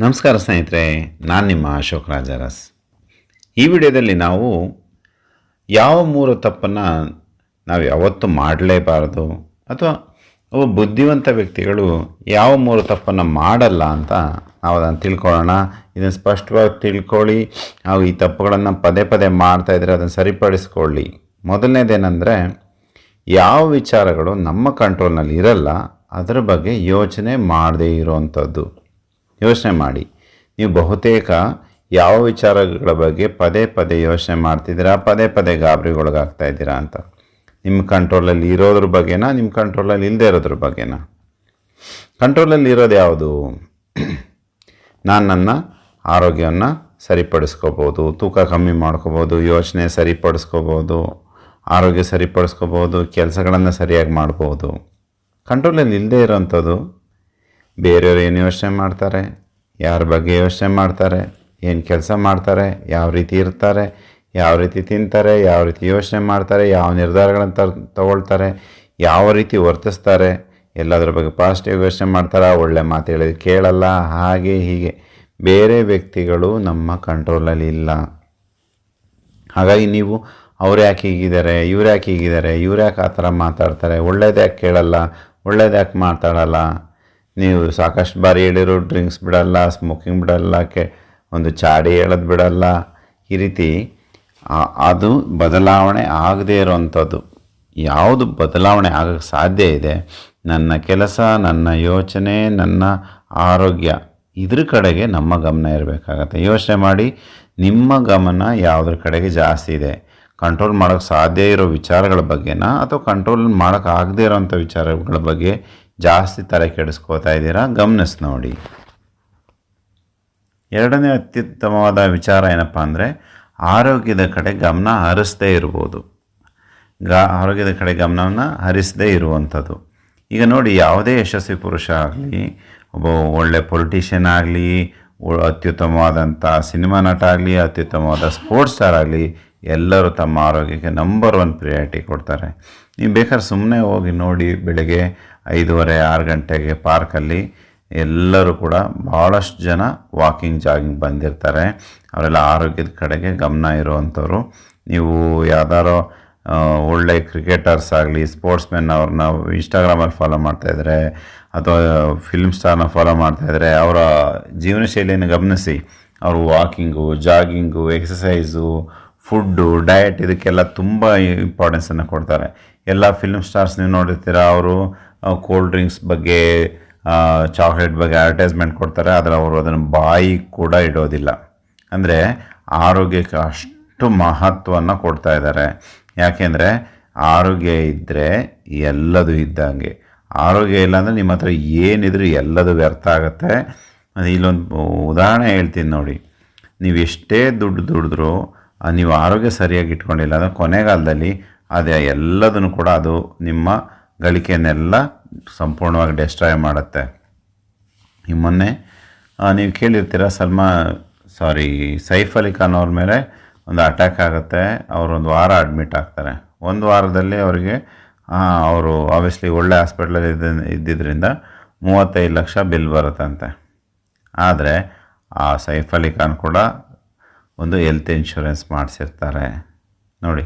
ನಮಸ್ಕಾರ ಸ್ನೇಹಿತರೆ, ನಾನು ನಿಮ್ಮ ಅಶೋಕ್ ರಾಜಾರಸ್. ಈ ವಿಡಿಯೋದಲ್ಲಿ ನಾವು ಯಾವ ಮೂರು ತಪ್ಪನ್ನು ನಾವು ಯಾವತ್ತೂ ಮಾಡಲೇಬಾರದು ಅಥವಾ ಒಬ್ಬ ಬುದ್ಧಿವಂತ ವ್ಯಕ್ತಿಗಳು ಯಾವ ಮೂರು ತಪ್ಪನ್ನು ಮಾಡಲ್ಲ ಅಂತ ನಾವು ಅದನ್ನು ತಿಳ್ಕೊಳ್ಳೋಣ. ಇದನ್ನು ಸ್ಪಷ್ಟವಾಗಿ ತಿಳ್ಕೊಳ್ಳಿ. ನಾವು ಈ ತಪ್ಪುಗಳನ್ನು ಪದೇ ಪದೇ ಮಾಡ್ತಾ ಇದ್ದರೆ ಅದನ್ನು ಸರಿಪಡಿಸ್ಕೊಳ್ಳಿ. ಮೊದಲನೇದೇನೆಂದರೆ, ಯಾವ ವಿಚಾರಗಳು ನಮ್ಮ ಕಂಟ್ರೋಲ್ನಲ್ಲಿ ಇರಲ್ಲ, ಅದರ ಬಗ್ಗೆ ಯೋಚನೆ ಮಾಡದೇ ಇರೋವಂಥದ್ದು ಯೋಚನೆ ಮಾಡಿ. ನೀವು ಬಹುತೇಕ ಯಾವ ವಿಚಾರಗಳ ಬಗ್ಗೆ ಪದೇ ಪದೇ ಯೋಚನೆ ಮಾಡ್ತಿದ್ದೀರಾ? ಪದೇ ಪದೇ ಗಾಬರಿಗೊಳಗಾಗ್ತಾ ಇದ್ದೀರಾ ಅಂತ. ನಿಮ್ಮ ಕಂಟ್ರೋಲಲ್ಲಿ ಇರೋದ್ರ ಬಗ್ಗೆನಾ? ನಿಮ್ಮ ಕಂಟ್ರೋಲಲ್ಲಿ ಇಲ್ಲದೆ ಇರೋದ್ರ ಬಗ್ಗೆನಾ? ಕಂಟ್ರೋಲಲ್ಲಿ ಇರೋದು ಯಾವುದು? ನಾನು ನನ್ನ ಆರೋಗ್ಯವನ್ನು ಸರಿಪಡಿಸ್ಕೋಬೋದು, ತೂಕ ಕಮ್ಮಿ ಮಾಡ್ಕೋಬೋದು, ಯೋಚನೆ ಸರಿಪಡಿಸ್ಕೋಬೋದು, ಆರೋಗ್ಯ ಸರಿಪಡಿಸ್ಕೋಬೋದು, ಕೆಲಸಗಳನ್ನು ಸರಿಯಾಗಿ ಮಾಡ್ಬೋದು. ಕಂಟ್ರೋಲಲ್ಲಿ ಇಲ್ಲದೆ ಇರೋವಂಥದ್ದು ಬೇರೆಯವ್ರು ಏನು ಯೋಚನೆ ಮಾಡ್ತಾರೆ? ಯಾರ ಬಗ್ಗೆ ಯೋಚನೆ ಮಾಡ್ತಾರೆ? ಏನು ಕೆಲಸ ಮಾಡ್ತಾರೆ? ಯಾವ ರೀತಿ ಇರ್ತಾರೆ? ಯಾವ ರೀತಿ ತಿಂತಾರೆ? ಯಾವ ರೀತಿ ಯೋಚನೆ ಮಾಡ್ತಾರೆ? ಯಾವ ನಿರ್ಧಾರಗಳನ್ನು ತ ತಗೊಳ್ತಾರೆ? ಯಾವ ರೀತಿ ವರ್ತಿಸ್ತಾರೆ? ಎಲ್ಲದರ ಬಗ್ಗೆ ಪಾಸಿಟಿವ್ ಯೋಚನೆ ಮಾಡ್ತಾರೆ? ಒಳ್ಳೆ ಮಾತು ಹೇಳಿದ್ರೆ ಕೇಳಲ್ಲ? ಹಾಗೆ ಹೀಗೆ. ಬೇರೆ ವ್ಯಕ್ತಿಗಳು ನಮ್ಮ ಕಂಟ್ರೋಲಲ್ಲಿ ಇಲ್ಲ. ಹಾಗಾಗಿ ನೀವು ಅವ್ರು ಯಾಕೆ ಹೀಗಿದ್ದಾರೆ? ಇವ್ರು ಯಾಕೆ ಹೀಗಿದ್ದಾರೆ? ಇವ್ರು ಯಾಕೆ ಆ ಥರ ಮಾತಾಡ್ತಾರೆ? ಒಳ್ಳೇದು ಯಾಕೆ ಕೇಳಲ್ಲ? ಒಳ್ಳೇದು ಯಾಕೆ ಮಾತಾಡಲ್ಲ? ನೀವು ಸಾಕಷ್ಟು ಬಾರಿ ಹೇಳಿರೋ ಡ್ರಿಂಕ್ಸ್ ಬಿಡಲ್ಲ ಸ್ಮೋಕಿಂಗ್ ಬಿಡಲ್ಲ, ಕೆ ಒಂದು ಚಾಡಿ ಹೇಳೋದು ಬಿಡಲ್ಲ. ಈ ರೀತಿ ಅದು ಬದಲಾವಣೆ ಆಗದೇ ಇರೋವಂಥದ್ದು. ಯಾವುದು ಬದಲಾವಣೆ ಆಗೋಕ್ಕೆ ಸಾಧ್ಯ ಇದೆ? ನನ್ನ ಕೆಲಸ, ನನ್ನ ಯೋಚನೆ, ನನ್ನ ಆರೋಗ್ಯ, ಇದ್ರ ಕಡೆಗೆ ನಮ್ಮ ಗಮನ ಇರಬೇಕಾಗತ್ತೆ. ಯೋಚನೆ ಮಾಡಿ, ನಿಮ್ಮ ಗಮನ ಯಾವುದ್ರ ಕಡೆಗೆ ಜಾಸ್ತಿ ಇದೆ? ಕಂಟ್ರೋಲ್ ಮಾಡೋಕ್ಕೆ ಸಾಧ್ಯ ಇರೋ ವಿಚಾರಗಳ ಬಗ್ಗೆನಾ? ಅಥವಾ ಕಂಟ್ರೋಲ್ ಮಾಡೋಕ್ಕಾಗದೇ ಇರೋವಂಥ ವಿಚಾರಗಳ ಬಗ್ಗೆ ಜಾಸ್ತಿ ತಲೆ ಕೆಡಿಸ್ಕೋತಾ ಇದ್ದೀರಾ? ಗಮನಿಸಿ ನೋಡಿ. ಎರಡನೇ ಅತ್ಯುತ್ತಮವಾದ ವಿಚಾರ ಏನಪ್ಪ ಅಂದರೆ, ಆರೋಗ್ಯದ ಕಡೆ ಗಮನ ಹರಿಸದೇ ಇರ್ಬೋದು. ಗ, ಆರೋಗ್ಯದ ಕಡೆ ಗಮನವನ್ನು ಹರಿಸದೇ ಇರುವಂಥದ್ದು. ಈಗ ನೋಡಿ, ಯಾವುದೇ ಯಶಸ್ವಿ ಪುರುಷ ಆಗಲಿ, ಒಬ್ಬ ಒಳ್ಳೆ ಪೊಲಿಟಿಷಿಯನ್ ಆಗಲಿ ಅತ್ಯುತ್ತಮವಾದಂಥ ಸಿನಿಮಾ ನಟ ಆಗಲಿ, ಅತ್ಯುತ್ತಮವಾದ ಸ್ಪೋರ್ಟ್ಸ್ ಸ್ಟಾರ್ ಆಗಲಿ ಎಲ್ಲರೂ ತಮ್ಮ ಆರೋಗ್ಯಕ್ಕೆ ನಂಬರ್ ಒನ್ ಪ್ರಿಯಾರಿಟಿ ಕೊಡ್ತಾರೆ. ನೀವು ಬೇಕಾದ್ರೆ ಸುಮ್ಮನೆ ಹೋಗಿ ನೋಡಿ ಬೆಳಗ್ಗೆ ಐದೂವರೆ, ಆರು ಗಂಟೆಗೆ ಪಾರ್ಕಲ್ಲಿ ಎಲ್ಲರೂ ಕೂಡ ಭಾಳಷ್ಟು ಜನ ವಾಕಿಂಗ್ ಜಾಗಿಂಗ್ ಬಂದಿರ್ತಾರೆ. ಅವರೆಲ್ಲ ಆರೋಗ್ಯದ ಕಡೆಗೆ ಗಮನ ಇರುವಂಥವ್ರು. ನೀವು ಯಾವ್ದಾರೋ ಒಳ್ಳೆ ಕ್ರಿಕೆಟರ್ಸ್ ಆಗಲಿ ಸ್ಪೋರ್ಟ್ಸ್ ಮೆನ್ ಅವ್ರನ್ನ ಇನ್ಸ್ಟಾಗ್ರಾಮಲ್ಲಿ ಫಾಲೋ ಮಾಡ್ತಾಯಿದ್ರೆ ಅಥವಾ ಫಿಲ್ಮ್ ಸ್ಟಾರ್ನ ಫಾಲೋ ಮಾಡ್ತಾಯಿದ್ರೆ ಅವರ ಜೀವನ ಶೈಲಿಯನ್ನು ಗಮನಿಸಿ. ಅವರು walking jogging exercise food, diet ಇದಕ್ಕೆಲ್ಲ ತುಂಬ ಇಂಪಾರ್ಟೆನ್ಸನ್ನು ಕೊಡ್ತಾರೆ. ಎಲ್ಲ ಫಿಲ್ಮ್ ಸ್ಟಾರ್ಸ್ ನೀವು ನೋಡಿರ್ತೀರ, ಅವರು ಕೋಲ್ಡ್ ಡ್ರಿಂಕ್ಸ್ ಬಗ್ಗೆ ಚಾಕ್ಲೇಟ್ ಬಗ್ಗೆ ಅಡ್ವರ್ಟೈಸ್ಮೆಂಟ್ ಕೊಡ್ತಾರೆ, ಆದರೆ ಅವರು ಅದನ್ನು ಬಾಯಿ ಕೂಡ ಇಡೋದಿಲ್ಲ. ಅಂದರೆ ಆರೋಗ್ಯಕ್ಕೆ ಅಷ್ಟು ಮಹತ್ವವನ್ನು ಕೊಡ್ತಾ ಇದ್ದಾರೆ. ಯಾಕೆಂದರೆ ಆರೋಗ್ಯ ಇದ್ದರೆ ಎಲ್ಲದು ಇದ್ದಂಗೆ. ಆರೋಗ್ಯ ಇಲ್ಲ ಅಂದರೆ ನಿಮ್ಮ ಹತ್ರ ಏನಿದ್ರೂ ಎಲ್ಲದು ವ್ಯರ್ಥ ಆಗುತ್ತೆ. ಅದು ಇಲ್ಲೊಂದು ಉದಾಹರಣೆ ಹೇಳ್ತೀನಿ ನೋಡಿ. ನೀವು ಎಷ್ಟೇ ದುಡ್ಡು ದುಡಿದ್ರೂ ನೀವು ಆರೋಗ್ಯ ಸರಿಯಾಗಿ ಇಟ್ಕೊಂಡಿಲ್ಲ ಅಂದರೆ ಕೊನೆಗಾಲದಲ್ಲಿ ಅದೇ ಎಲ್ಲದನ್ನು ಕೂಡ ಅದು ನಿಮ್ಮ ಗಳಿಕೆಯನ್ನೆಲ್ಲ ಸಂಪೂರ್ಣವಾಗಿ ಡೆಸ್ಟ್ರಾಯ್ ಮಾಡುತ್ತೆ. ಈ ಮೊನ್ನೆ ನೀವು ಕೇಳಿರ್ತೀರ, ಸಲ್ಮಾ ಸಾರಿ ಸೈಫ್ ಅಲಿ ಖಾನ್ ಅವ್ರ ಮೇಲೆ ಒಂದು ಅಟ್ಯಾಕ್ ಆಗುತ್ತೆ. ಅವರು ಒಂದು ವಾರ ಅಡ್ಮಿಟ್ ಆಗ್ತಾರೆ. ಒಂದು ವಾರದಲ್ಲಿ ಅವರಿಗೆ ಅವರು ಆಬ್ವಿಯಸ್ಲಿ ಒಳ್ಳೆ ಹಾಸ್ಪಿಟ್ಲಲ್ಲಿ ಇದ್ದ ಇದ್ದಿದ್ದರಿಂದ ಮೂವತ್ತೈದು ಲಕ್ಷ ಬಿಲ್ ಬರುತ್ತಂತೆ. ಆದರೆ, ಆ ಸೈಫ್ ಅಲಿ ಖಾನ್ ಕೂಡ ಒಂದು ಹೆಲ್ತ್ ಇನ್ಶೂರೆನ್ಸ್ ಮಾಡಿಸಿರ್ತಾರೆ. ನೋಡಿ,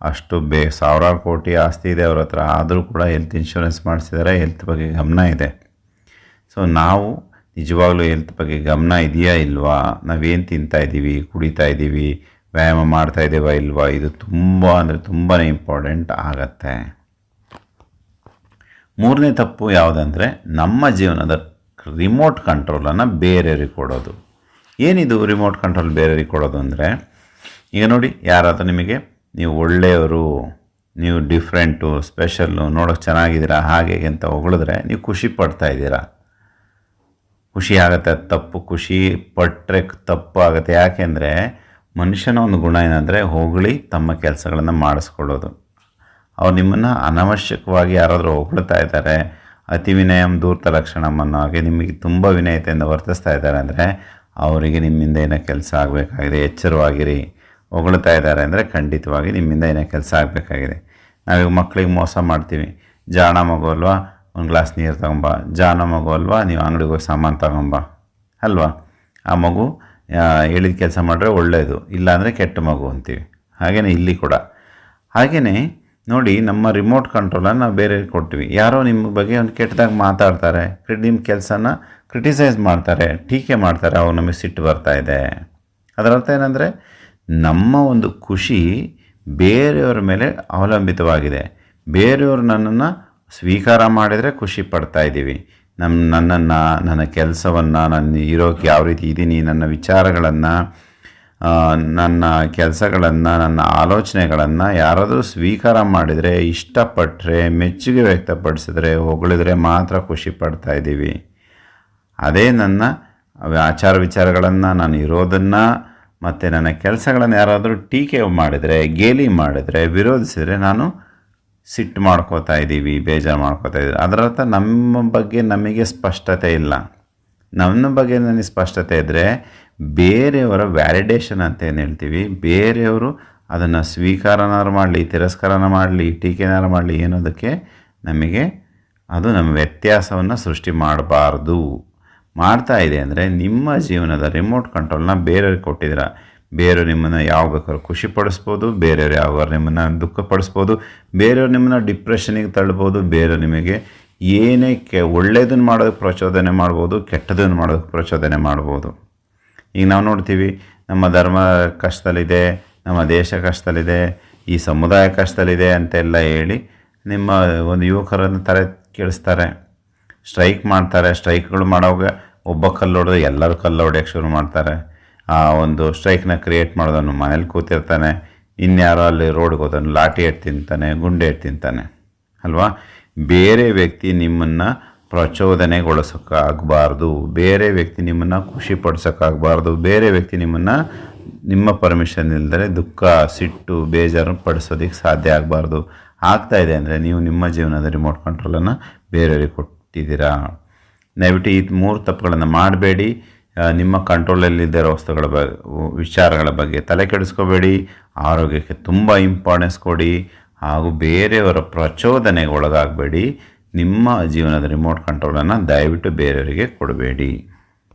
ಅಷ್ಟು ಬೇ, ಸಾವಿರಾರು ಕೋಟಿ ಆಸ್ತಿ ಇದೆ ಅವ್ರ ಹತ್ರ. ಆದರೂ ಕೂಡ ಹೆಲ್ತ್ ಇನ್ಶೂರೆನ್ಸ್ ಮಾಡಿಸಿದ್ದಾರೆ ಹೆಲ್ತ್ ಬಗ್ಗೆ ಗಮನ ಇದೆ. ಸೊ ನಾವು ನಿಜವಾಗ್ಲೂ ಹೆಲ್ತ್ ಬಗ್ಗೆ ಗಮನ ಇದೆಯಾ ಇಲ್ವಾ? ನಾವೇನು ತಿಂತಾ ಇದ್ದೀವಿ ಕುಡಿತಾ ಇದ್ದೀವಿ ವ್ಯಾಯಾಮ ಮಾಡ್ತಾ ಇದ್ದೀವಾ ಇಲ್ವಾ? ಇದು ತುಂಬ ಅಂದರೆ ತುಂಬಾ ಇಂಪಾರ್ಟೆಂಟ್ ಆಗತ್ತೆ. ಮೂರನೇ ತಪ್ಪು ಯಾವುದಂದರೆ, ನಮ್ಮ ಜೀವನದ ರಿಮೋಟ್ ಕಂಟ್ರೋಲನ್ನು ಬೇರೆಯವ್ರಿಗೆ ಕೊಡೋದು. ಏನಿದು ರಿಮೋಟ್ ಕಂಟ್ರೋಲ್ ಬೇರೆಯವ್ರಿಗೆ ಕೊಡೋದು ಅಂದರೆ, ಈಗ ನೋಡಿ ಯಾರಾದರೂ ನಿಮಗೆ, ನೀವು ಒಳ್ಳೆಯವರು, ನೀವು ಡಿಫ್ರೆಂಟು ಸ್ಪೆಷಲ್ಲು ನೋಡೋಕ್ಕೆ ಚೆನ್ನಾಗಿದ್ದೀರಾ, ಹಾಗೆ ಅಂತ ಹೊಗಳಿದ್ರೆ ನೀವು ಖುಷಿ ಪಡ್ತಾ ಇದ್ದೀರಾ? ಖುಷಿ ಆಗುತ್ತೆ, ತಪ್ಪು, ಖುಷಿ ಪಟ್ಟರೆ ತಪ್ಪು ಆಗುತ್ತೆ. ಯಾಕೆಂದರೆ ಮನುಷ್ಯನ ಒಂದು ಗುಣ ಏನಂದರೆ ಹೊಗಳಿ ತಮ್ಮ ಕೆಲಸಗಳನ್ನು ಮಾಡಿಸ್ಕೊಳ್ಳೋದು. ಅವ್ರು ನಿಮ್ಮನ್ನು ಅನವಶ್ಯಕವಾಗಿ ಯಾರಾದರೂ ಹೊಗಳ್ತಾ ಇದ್ದಾರೆ ಅತಿ ವಿನಯಂ ದೂರ್ತ ಲಕ್ಷಣಂ ಅನ್ನೋ ಹಾಗೆ ನಿಮಗೆ ತುಂಬ ವಿನಯತೆಯಿಂದ ವರ್ತಿಸ್ತಾ ಇದ್ದಾರೆ ಅಂದರೆ ಅವರಿಗೆ ನಿಮ್ಮಿಂದ ಏನೋ ಕೆಲಸ ಆಗಬೇಕಾಗಿದೆ, ಎಚ್ಚರವಾಗಿರಿ. ಹೊಗಳ್ತಾ ಇದ್ದಾರೆ ಅಂದರೆ ಖಂಡಿತವಾಗಿ ನಿಮ್ಮಿಂದ ಏನೋ ಕೆಲಸ ಆಗಬೇಕಾಗಿದೆ. ನಾವೀಗ ಮಕ್ಕಳಿಗೆ ಮೋಸ ಮಾಡ್ತೀವಿ. ಜಾಣ ಮಗು ಅಲ್ವಾ? ಒಂದು ಗ್ಲಾಸ್ ನೀರು ತಗೊಂಬ. ಜಾಣ ಮಗು ಅಲ್ವಾ? ನೀವು ಅಂಗಡಿಗೆ ಹೋಗಿ ಸಾಮಾನು ತಗೊಂಬ. ಅಲ್ವಾ? ಆ ಮಗು ಹೇಳಿದ ಕೆಲಸ ಮಾಡಿದ್ರೆ ಒಳ್ಳೆಯದು ಇಲ್ಲಾಂದರೆ ಕೆಟ್ಟ ಮಗು ಅಂತೀವಿ. ಹಾಗೆಯೇ ಇಲ್ಲಿ ಕೂಡ. ಹಾಗೆಯೇ ನೋಡಿ, ನಮ್ಮ ರಿಮೋಟ್ ಕಂಟ್ರೋಲನ್ನು ನಾವು ಬೇರೆ ಕೊಡ್ತೀವಿ. ಯಾರೋ ನಿಮ್ಮ ಬಗ್ಗೆ ಒಂದು ಕೆಟ್ಟದಾಗಿ ಮಾತಾಡ್ತಾರೆ. ನಿಮ್ಮ ಕೆಲಸನ ಕ್ರಿಟಿಸೈಸ್ ಮಾಡ್ತಾರೆ, ಟೀಕೆ ಮಾಡ್ತಾರೆ ಅವ್ರು ನಮಗೆ ಸಿಟ್ಟು ಬರ್ತಾ ಇದೆ. ಅದರ ಅರ್ಥ ಏನಂದರೆ, ನಮ್ಮ ಒಂದು ಖುಷಿ ಬೇರೆಯವರ ಮೇಲೆ ಅವಲಂಬಿತವಾಗಿದೆ. ಬೇರೆಯವರು ನನ್ನನ್ನು ಸ್ವೀಕಾರ ಮಾಡಿದರೆ ಖುಷಿ ಪಡ್ತಾ ಇದ್ದೀವಿ. ನಮ್ಮ ನನ್ನನ್ನು, ನನ್ನ ಕೆಲಸವನ್ನು ನನ್ನ ಇರೋಕ್ಕೆ ಯಾವ ರೀತಿ ಇದ್ದೀನಿ, ನನ್ನ ವಿಚಾರಗಳನ್ನು ನನ್ನ ಕೆಲಸಗಳನ್ನು, ನನ್ನ ಆಲೋಚನೆಗಳನ್ನು ಯಾರಾದರೂ ಸ್ವೀಕಾರ ಮಾಡಿದರೆ ಇಷ್ಟಪಟ್ಟರೆ ಮೆಚ್ಚುಗೆ ವ್ಯಕ್ತಪಡಿಸಿದ್ರೆ, ಹೊಗಳಿದ್ರೆ ಮಾತ್ರ ಖುಷಿ ಪಡ್ತಾ ಇದ್ದೀವಿ. ಅದೇ ನನ್ನ ಆಚಾರ ವಿಚಾರಗಳನ್ನು, ನಾನು ಇರೋದನ್ನು ಮತ್ತು ನನ್ನ ಕೆಲಸಗಳನ್ನು ಯಾರಾದರೂ ಟೀಕೆ ಮಾಡಿದರೆ, ಗೇಲಿ ಮಾಡಿದರೆ, ವಿರೋಧಿಸಿದರೆ ನಾನು ಸಿಟ್ಟು ಮಾಡ್ಕೋತಾ ಇದ್ದೀವಿ, ಬೇಜಾರು ಮಾಡ್ಕೋತಾ ಇದ್ದೀವಿ. ಅದರರ್ಥ ನಮ್ಮ ಬಗ್ಗೆ ನಮಗೆ ಸ್ಪಷ್ಟತೆ ಇಲ್ಲ. ನನ್ನ ಬಗ್ಗೆ ನನಗೆ ಸ್ಪಷ್ಟತೆ ಇದ್ದರೆ ಬೇರೆಯವರ ವ್ಯಾಲಿಡೇಷನ್ ಅಂತ ಏನು ಹೇಳ್ತೀವಿ? ಬೇರೆಯವರು ಅದನ್ನು ಸ್ವೀಕಾರನಾರು ಮಾಡಲಿ, ತಿರಸ್ಕಾರನ ಮಾಡಲಿ ಟೀಕೆನಾರು ಮಾಡಲಿ ಏನೋದಕ್ಕೆ ನಮಗೆ ಅದು ನಮ್ಮ ವ್ಯತ್ಯಾಸವನ್ನು ಸೃಷ್ಟಿ ಮಾಡಬಾರ್ದು. ಮಾಡ್ತಾ ಇದೆ ಅಂದರೆ ನಿಮ್ಮ ಜೀವನದ ರಿಮೋಟ್ ಕಂಟ್ರೋಲ್ನ ಬೇರೆಯವ್ರಿಗೆ ಕೊಟ್ಟಿದ್ದೀರ? ಬೇರೆಯವ್ರು ನಿಮ್ಮನ್ನು ಯಾವ ಬೇಕಾದ್ರೂ ಖುಷಿ ಪಡಿಸ್ಬೋದು, ಬೇರೆಯವ್ರು ಯಾವಾಗ ನಿಮ್ಮನ್ನು ದುಃಖ ಪಡಿಸ್ಬೋದು, ಬೇರೆಯವ್ರು ನಿಮ್ಮನ್ನು ಡಿಪ್ರೆಷನಿಗೆ ತಳ್ಬೋದು, ಬೇರೆಯವ್ರು ನಿಮಗೆ ಏನೇ ಕೆ ಒಳ್ಳೆಯದನ್ನು ಮಾಡೋದಕ್ಕೆ ಪ್ರಚೋದನೆ ಮಾಡ್ಬೋದು ಕೆಟ್ಟದನ್ನು ಮಾಡೋದಕ್ಕೆ ಪ್ರಚೋದನೆ ಮಾಡ್ಬೋದು. ಈಗ ನಾವು ನೋಡ್ತೀವಿ, ನಮ್ಮ ಧರ್ಮ ಕಷ್ಟದಲ್ಲಿದೆ, ನಮ್ಮ ದೇಶ ಕಷ್ಟದಲ್ಲಿದೆ, ಈ ಸಮುದಾಯ ಕಷ್ಟದಲ್ಲಿದೆ ಅಂತೆಲ್ಲ ಹೇಳಿ ನಿಮ್ಮ ಒಂದು ಯುವಕರನ್ನು ತಲೆ ಕೆಡಿಸ್ತಾರೆ. ಸ್ಟ್ರೈಕ್ ಮಾಡ್ತಾರೆ, ಸ್ಟ್ರೈಕ್ಗಳು ಮಾಡೋವಾಗ ಒಬ್ಬ ಕಲ್ಲು ಹೊಡೆದು ಎಲ್ಲರೂ ಕಲ್ಲು ಹೊಡೆಯೋಕ್ಕೆ ಶುರು ಮಾಡ್ತಾರೆ. ಆ ಒಂದು ಸ್ಟ್ರೈಕ್ನ ಕ್ರಿಯೇಟ್ ಮಾಡೋದನ್ನು ಮನೇಲಿ ಕೂತಿರ್ತಾನೆ, ಇನ್ಯಾರೋ ಅಲ್ಲಿ ರೋಡ್ಗೆ ಹೋದನು ಲಾಠಿ ಎಟ್ಟು ತಿಂತಾನೆ, ಗುಂಡೆ ಎಟ್ಟು ತಿಂತಾನೆ, ಅಲ್ವಾ? ಬೇರೆ ವ್ಯಕ್ತಿ ನಿಮ್ಮನ್ನು ಪ್ರಚೋದನೆಗೊಳಿಸೋಕ್ಕಾಗಬಾರ್ದು, ಬೇರೆ ವ್ಯಕ್ತಿ ನಿಮ್ಮನ್ನು ಖುಷಿ ಪಡಿಸೋಕ್ಕಾಗಬಾರ್ದು ಬೇರೆ ವ್ಯಕ್ತಿ ನಿಮ್ಮನ್ನು ನಿಮ್ಮ ಪರ್ಮಿಷನ್ ಇಲ್ಲದೆ ದುಃಖ, ಸಿಟ್ಟು, ಬೇಜಾರು ಪಡಿಸೋದಕ್ಕೆ ಸಾಧ್ಯ ಆಗಬಾರ್ದು. ಆಗ್ತಾ ಇದೆ ಅಂದರೆ ನೀವು ನಿಮ್ಮ ಜೀವನದ ರಿಮೋಟ್ ಕಂಟ್ರೋಲನ್ನು ಬೇರೆಯವರಿಗೆ ಕೊಟ್ಟಿದ್ದೀರಾ ದಯವಿಟ್ಟು ಈ ಮೂರು ತಪ್ಪುಗಳನ್ನು ಮಾಡಬೇಡಿ. ನಿಮ್ಮ ಕಂಟ್ರೋಲಲ್ಲಿದ್ದಿರೋ ವಸ್ತುಗಳ ಬ, ವಿಚಾರಗಳ ಬಗ್ಗೆ ತಲೆ ಕೆಡಿಸ್ಕೋಬೇಡಿ. ಆರೋಗ್ಯಕ್ಕೆ ತುಂಬ ಇಂಪಾರ್ಟೆನ್ಸ್ ಕೊಡಿ. ಹಾಗೂ ಬೇರೆಯವರ ಪ್ರಚೋದನೆಗೆ ಒಳಗಾಗಬೇಡಿ. ನಿಮ್ಮ ಜೀವನದ ರಿಮೋಟ್ ಕಂಟ್ರೋಲನ್ನು ದಯವಿಟ್ಟು ಬೇರೆಯವರಿಗೆ ಕೊಡಬೇಡಿ.